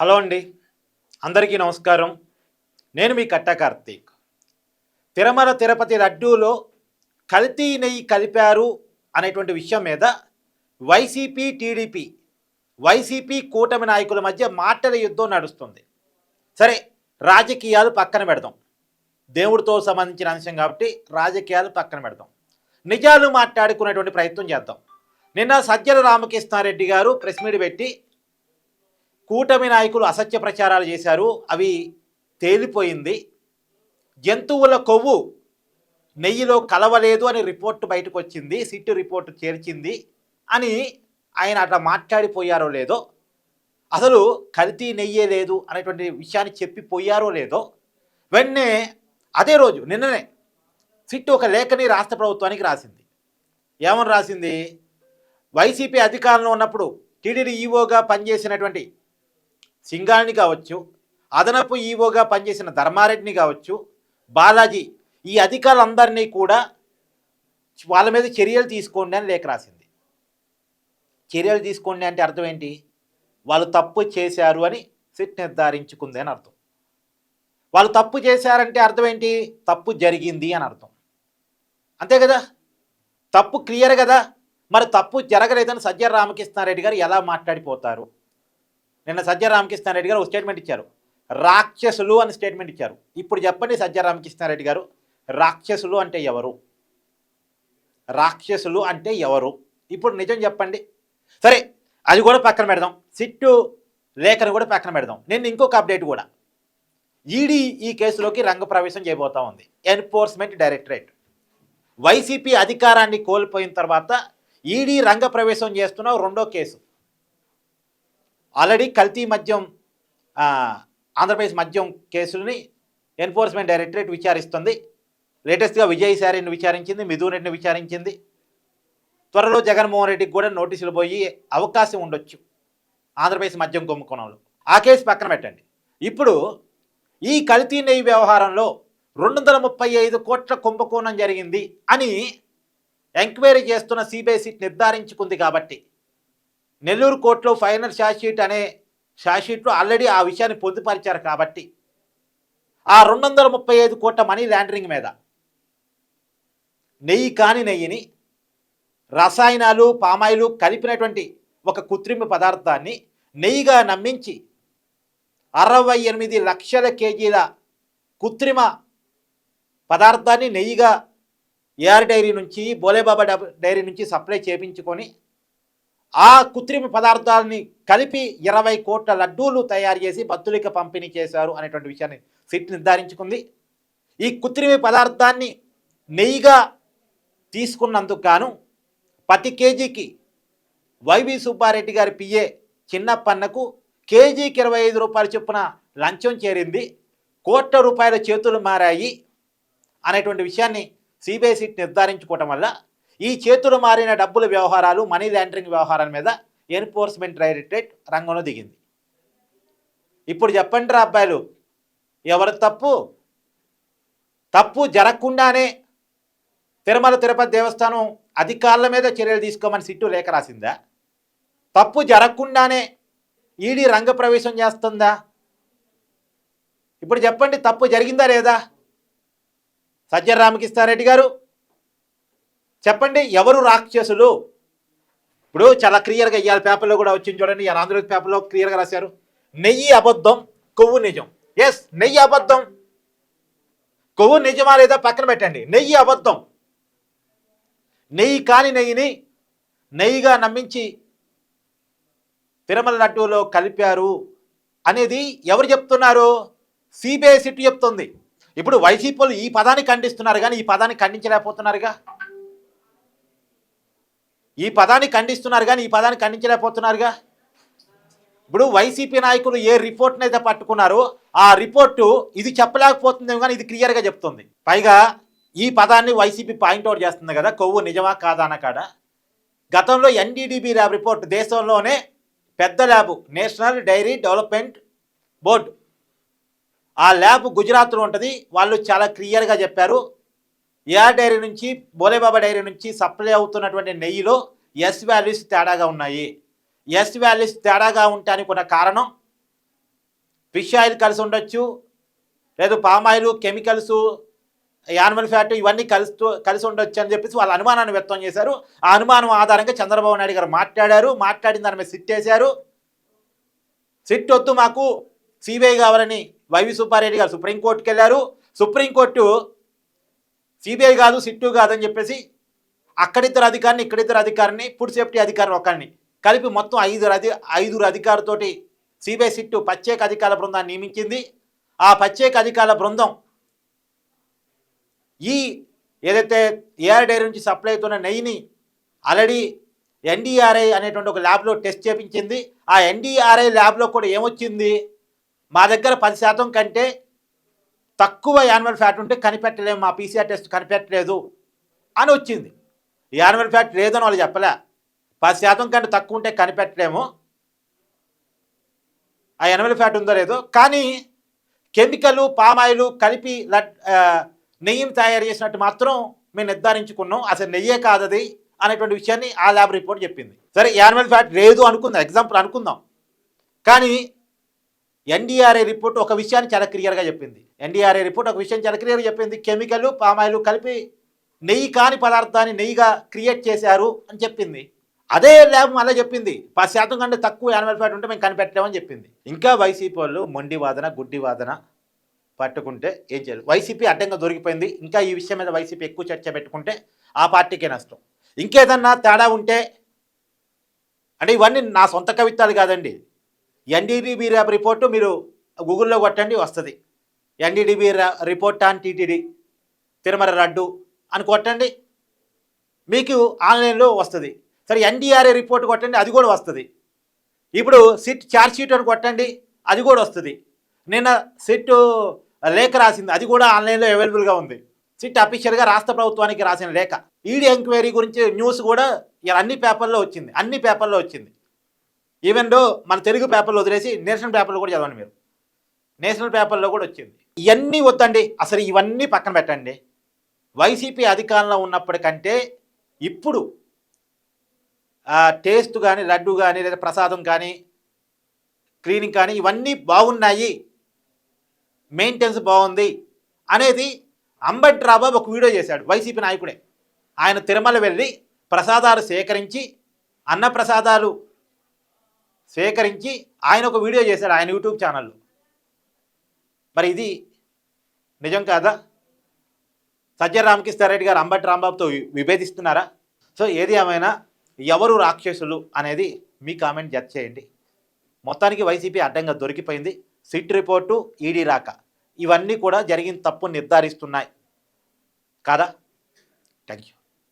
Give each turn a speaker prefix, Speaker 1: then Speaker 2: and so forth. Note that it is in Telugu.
Speaker 1: హలో అండి. అందరికీ నమస్కారం. నేను మీ కట్ట కార్తీక్. తిరుమల తిరుపతి లడ్డూలో కల్తీ నెయ్యి కలిపారు అనేటువంటి విషయం మీద వైసీపీ టీడీపీ వైసీపీ కూటమి నాయకుల మధ్య మాటల యుద్ధం నడుస్తుంది. సరే రాజకీయాలు పక్కన పెడదాం. దేవుడితో సంబంధించిన అంశం కాబట్టి రాజకీయాలు పక్కన పెడదాం. నిజాలు మాట్లాడుకునేటువంటి ప్రయత్నం చేద్దాం. నిన్న సజ్జల రామకృష్ణారెడ్డి గారు ప్రెస్ మీట్ పెట్టి కూటమి నాయకులు అసత్య ప్రచారాలు చేశారు అవి తేలిపోయింది. జంతువుల కొవ్వు నెయ్యిలో కలవలేదు అని రిపోర్ట్ బయటకు వచ్చింది సిట్టు రిపోర్ట్ చేర్చింది అని ఆయన అట్లా మాట్లాడిపోయారో లేదో అసలు కల్తీ నెయ్యే లేదు అనేటువంటి విషయాన్ని చెప్పిపోయారో లేదో వెన్నే అదే రోజు నిన్ననే సిట్టు ఒక లేఖని రాష్ట్ర ప్రభుత్వానికి రాసింది. ఏమని రాసింది? వైసీపీ అధికారంలో ఉన్నప్పుడు టీడీడీ ఈవోగా పనిచేసినటువంటి సింగాణి కావచ్చు అదనపు ఈవోగా పనిచేసిన ధర్మారెడ్డిని కావచ్చు బాలాజీ ఈ అధికారులందరినీ కూడా వాళ్ళ మీద చర్యలు తీసుకోండి అని లేఖ రాసింది. చర్యలు తీసుకోండి అంటే అర్థం ఏంటి? వాళ్ళు తప్పు చేశారు అని సిట్ నిర్ధారించుకుంది అని అర్థం. వాళ్ళు తప్పు చేశారంటే అర్థం ఏంటి? తప్పు జరిగింది అని అర్థం. అంతే కదా? తప్పు క్లియర్ కదా? మరి తప్పు జరగలేదని సజ్జల రామకృష్ణారెడ్డి గారు ఎలా మాట్లాడిపోతారు? నిన్న సజ్జల రామకృష్ణారెడ్డి గారు ఒక స్టేట్మెంట్ ఇచ్చారు. రాక్షసులు అని స్టేట్మెంట్ ఇచ్చారు. ఇప్పుడు చెప్పండి సజ్జల రామకృష్ణారెడ్డి గారు రాక్షసులు అంటే ఎవరు? రాక్షసులు అంటే ఎవరు? ఇప్పుడు నిజం చెప్పండి. సరే అది కూడా పక్కన పెడదాం. సిట్టు లేఖను కూడా పక్కన పెడదాం. నేను ఇంకొక అప్డేట్ కూడా. ఈడీ ఈ కేసులోకి రంగప్రవేశం చేయబోతా ఉంది. ఎన్ఫోర్స్మెంట్ డైరెక్టరేట్ వైసీపీ అధికారాన్ని కోల్పోయిన తర్వాత ఈడీ రంగప్రవేశం చేస్తున్న రెండో కేసు. ఆల్రెడీ కల్తీ మద్యం ఆంధ్రప్రదేశ్ మద్యం కేసుని ఎన్ఫోర్స్మెంట్ డైరెక్టరేట్ విచారిస్తుంది. లేటెస్ట్గా విజయసారిని విచారించింది మిథున్ రెడ్డిని విచారించింది. త్వరలో జగన్మోహన్ రెడ్డికి కూడా నోటీసులు పోయి అవకాశం ఉండొచ్చు ఆంధ్రప్రదేశ్ మద్యం కుంభకోణంలో. ఆ కేసు పక్కన పెట్టండి. ఇప్పుడు ఈ కల్తీ నెయ్యి వ్యవహారంలో రెండు వందల ముప్పై ఐదు కోట్ల కుంభకోణం జరిగింది అని ఎంక్వైరీ చేస్తున్న సిబిఐ సీట్ నిర్ధారించుకుంది కాబట్టి నెల్లూరు కోర్టులో ఫైనల్ షార్ట్షీట్ అనే షార్ట్షీట్లో ఆల్రెడీ ఆ విషయాన్ని పొందుపరిచారు కాబట్టి ఆ రెండు వందల ముప్పై ఐదు కోట్ల మనీ ల్యాండరింగ్ మీద. నెయ్యి కాని నెయ్యిని రసాయనాలు పామాయిలు కలిపినటువంటి ఒక కృత్రిమ పదార్థాన్ని నెయ్యిగా నమ్మించి అరవై ఎనిమిది లక్షల కేజీల కృత్రిమ పదార్థాన్ని నెయ్యిగా ఏఆర్ డైరీ నుంచి బోలేబాబా డైరీ నుంచి సప్లై చేపించుకొని ఆ కృత్రిమ పదార్థాలని కలిపి ఇరవై కోట్ల లడ్డూలు తయారు చేసి భక్తులకి పంపిణీ చేశారు అనేటువంటి విషయాన్ని సిట్ నిర్ధారించుకుంది. ఈ కృత్రిమ పదార్థాన్ని నెయ్యిగా తీసుకున్నందుకు గాను ప్రతి కేజీకి వైవి సుబ్బారెడ్డి గారి పిఏ చిన్నప్పన్నకు కేజీకి ఇరవై ఐదు రూపాయల చొప్పున లంచం చేరింది. కోట్ల రూపాయల చేతులు మారాయి అనేటువంటి విషయాన్ని సిబిఐ సిట్ నిర్ధారించుకోవటం వల్ల ఈ చేతులు మారిన డబ్బుల వ్యవహారాలు మనీ లాండరింగ్ వ్యవహారాల మీద ఎన్ఫోర్స్మెంట్ డైరెక్టరేట్ రంగంలో దిగింది. ఇప్పుడు చెప్పండి రా అబ్బాయిలు ఎవరు తప్పు? తప్పు జరగకుండానే తిరుమల తిరుపతి దేవస్థానం అధికారుల మీద చర్యలు తీసుకోమని సిట్టు లేఖ రాసిందా? తప్పు జరగకుండానే ఈడీ రంగ ప్రవేశం చేస్తుందా? ఇప్పుడు చెప్పండి తప్పు జరిగిందా లేదా? సజ్జన రామకృష్ణారెడ్డి గారు చెప్పండి ఎవరు రాక్షసులు? ఇప్పుడు చాలా క్లియర్గా ఇవాళ పేపర్లో కూడా వచ్చింది చూడండి ఇవాళ ఆంధ్రప్రదేశ్ పేపర్లో క్లియర్గా రాశారు. నెయ్యి అబద్ధం కొవ్వు నిజం. ఎస్ నెయ్యి అబద్ధం. కొవ్వు నిజమా లేదా పక్కన పెట్టండి. నెయ్యి అబద్ధం. నెయ్యి కాని నెయ్యిని నెయ్యిగా నమ్మించి తిరుమల లడ్డూలో కలిపారు అనేది ఎవరు చెప్తున్నారు? సిబిఐ సిట్ చెప్తుంది. ఇప్పుడు వైసీపీ ఈ పదాన్ని ఖండిస్తున్నారు కానీ ఈ పదాన్ని ఖండించలేకపోతున్నారుగా. ఈ పదాన్ని ఖండిస్తున్నారు కానీ ఈ పదాన్ని ఖండించలేకపోతున్నారుగా? ఇప్పుడు వైసీపీ నాయకులు ఏ రిపోర్ట్ని అయితే పట్టుకున్నారో ఆ రిపోర్టు ఇది చెప్పలేకపోతుందేమో కానీ ఇది క్లియర్గా చెప్తుంది. పైగా ఈ పదాన్ని వైసీపీ పాయింట్అవుట్ చేస్తుంది కదా కొవ్వు నిజమా కాదా అన్న కాడ. గతంలో ఎన్డీడీబీ ల్యాబ్ రిపోర్ట్ దేశంలోనే పెద్ద lab national dairy development board. ఆ ల్యాబ్ గుజరాత్లో ఉంటుంది వాళ్ళు చాలా క్లియర్గా చెప్పారు. ఏఆర్ డైరీ నుంచి బోలేబాబా డైరీ నుంచి సప్లై అవుతున్నటువంటి నెయ్యిలో ఎస్ వాల్యూస్ తేడాగా ఉన్నాయి. ఎస్ వాల్యూస్ తేడాగా ఉండటానికి ఉన్న కారణం ఫిష్ ఆయిల్ కలిసి ఉండొచ్చు లేదు palm oil chemicals animal fat ఇవన్నీ కలుస్తూ కలిసి ఉండొచ్చు అని చెప్పేసి వాళ్ళ అనుమానాన్ని వ్యక్తం చేశారు. ఆ అనుమానం ఆధారంగా చంద్రబాబు నాయుడు గారు మాట్లాడారు. మాట్లాడిన దాని మీద సిట్ వేశారు. సిట్ వద్దు మాకు సిబిఐ కావాలని వైవి సుబ్బారెడ్డి గారు సుప్రీంకోర్టుకి వెళ్ళారు. సుప్రీంకోర్టు సిబిఐ కాదు సిట్టు కాదని చెప్పేసి అక్కడిద్దరు అధికారిని ఇక్కడిద్దరు అధికారిని ఫుడ్ సేఫ్టీ అధికారిని ఒకరిని కలిపి మొత్తం ఐదు అధి ఐదుగురు అధికారులతోటి సిబిఐ సిట్టు ప్రత్యేక అధికార బృందాన్ని నియమించింది. ఆ ప్రత్యేక అధికారుల బృందం ఈ ఏదైతే ఏఆర్ డైరీ నుంచి సప్లై అవుతున్న నెయ్యిని ఆల్రెడీ ఎన్డీఆర్ఐ అనేటువంటి ఒక ల్యాబ్లో టెస్ట్ చేపించింది. ఆ ఎన్డీఆర్ఐ ల్యాబ్లో కూడా ఏమొచ్చింది? మా దగ్గర పది శాతం కంటే తక్కువ యానిమల్ ఫ్యాట్ ఉంటే కనిపెట్టలేము మా పీసీఆర్ టెస్ట్ కనిపెట్టలేదు అని వచ్చింది. యానిమల్ ఫ్యాట్ లేదని వాళ్ళు చెప్పలే. పది శాతం కంటే తక్కువ ఉంటే కనిపెట్టలేము. ఆ యానిమల్ ఫ్యాట్ ఉందో లేదో. కానీ కెమికల్ పామాయిలు కలిపి నెయ్యిని తయారు చేసినట్టు మాత్రం మేము నిర్ధారించుకున్నాం. అసలు నెయ్యే కాదది అనేటువంటి విషయాన్ని ఆ ల్యాబ్ రిపోర్ట్ చెప్పింది. సరే యానిమల్ ఫ్యాట్ లేదు అనుకుందాం ఎగ్జాంపుల్ అనుకుందాం. కానీ ఎన్డీఆర్ఏ రిపోర్ట్ ఒక విషయాన్ని చాలా క్లియర్గా చెప్పింది. ఎన్డీఆర్ఏ రిపోర్ట్ ఒక విషయం చాలా క్లియర్గా చెప్పింది. కెమికల్ పామాయిల్ కలిపి నెయ్యి కాని పదార్థాన్ని నెయ్యిగా క్రియేట్ చేశారు అని చెప్పింది. అదే ల్యాబ్ మళ్ళీ చెప్పింది. పది శాతం కంటే తక్కువ యానిమల్ ఫ్యాట్ ఉంటే మేము కనిపెట్టామని చెప్పింది. ఇంకా వైసీపీ వాళ్ళు మొండి వాదన గుడ్డి వాదన పట్టుకుంటే ఏం చేయాలి? వైసీపీ అడ్డంగా దొరికిపోయింది. ఇంకా ఈ విషయం మీద వైసీపీ ఎక్కువ చర్చ పెట్టుకుంటే ఆ పార్టీకే నష్టం. ఇంకేదన్నా తేడా ఉంటే అంటే ఇవన్నీ నా సొంత కవిత్వాలు కాదండి. ఎన్డీడీబీ ర్యాబ్ రిపోర్టు మీరు గూగుల్లో కొట్టండి వస్తుంది. NDDB report on TTD Tirumala laddu అని కొట్టండి. మీకు ఆన్లైన్లో వస్తుంది. సరే ఎన్డీఆర్ఏ రిపోర్ట్ కొట్టండి అది కూడా వస్తుంది. ఇప్పుడు సిట్ ఛార్జ్షీట్ అని కొట్టండి అది కూడా వస్తుంది. నిన్న సిట్ లేఖ రాసింది అది కూడా ఆన్లైన్లో అవైలబుల్గా ఉంది. సిట్ అఫీషియల్గా రాష్ట్ర ప్రభుత్వానికి రాసిన లేఖ. ఈడీ ఎంక్వైరీ గురించి న్యూస్ కూడా ఇలా అన్ని పేపర్లో వచ్చింది అన్ని పేపర్లో వచ్చింది. ఈవెన్ దో మన తెలుగు పేపర్లో వదిలేసి నేషనల్ పేపర్లో కూడా చదవండి మీరు. నేషనల్ పేపర్లో కూడా వచ్చింది. ఇవన్నీ వద్దండి. అసలు ఇవన్నీ పక్కన పెట్టండి. వైసీపీ అధికారంలో ఉన్నప్పటికంటే ఇప్పుడు టేస్ట్ కానీ లడ్డు కానీ లేదా ప్రసాదం కానీ క్లీనింగ్ కానీ ఇవన్నీ బాగున్నాయి. మెయింటెనెన్స్ బాగుంది అనేది అంబట్ రాబాబు ఒక వీడియో చేశాడు వైసీపీ నాయకుడే. ఆయన తిరుమల వెళ్ళి ప్రసాదాలు సేకరించి అన్న స్వీకరించి సేకరించి ఆయన ఒక వీడియో చేశాడు ఆయన యూట్యూబ్ ఛానల్లో. మరి ఇది నిజం కాదా? సజ్జ రామకృష్ణారెడ్డి గారు అంబటి రాంబాబుతో విభేదిస్తున్నారా? సో ఏది ఏమైనా ఎవరు రాక్షసులు అనేది మీ కామెంట్ జడ్జ్ చేయండి. మొత్తానికి వైసీపీ అడ్డంగా దొరికిపోయింది. సిట్ రిపోర్టు ఈడీ రాక. ఇవన్నీ కూడా జరిగిన తప్పు నిర్ధారిస్తున్నాయి. కాదా? Thank you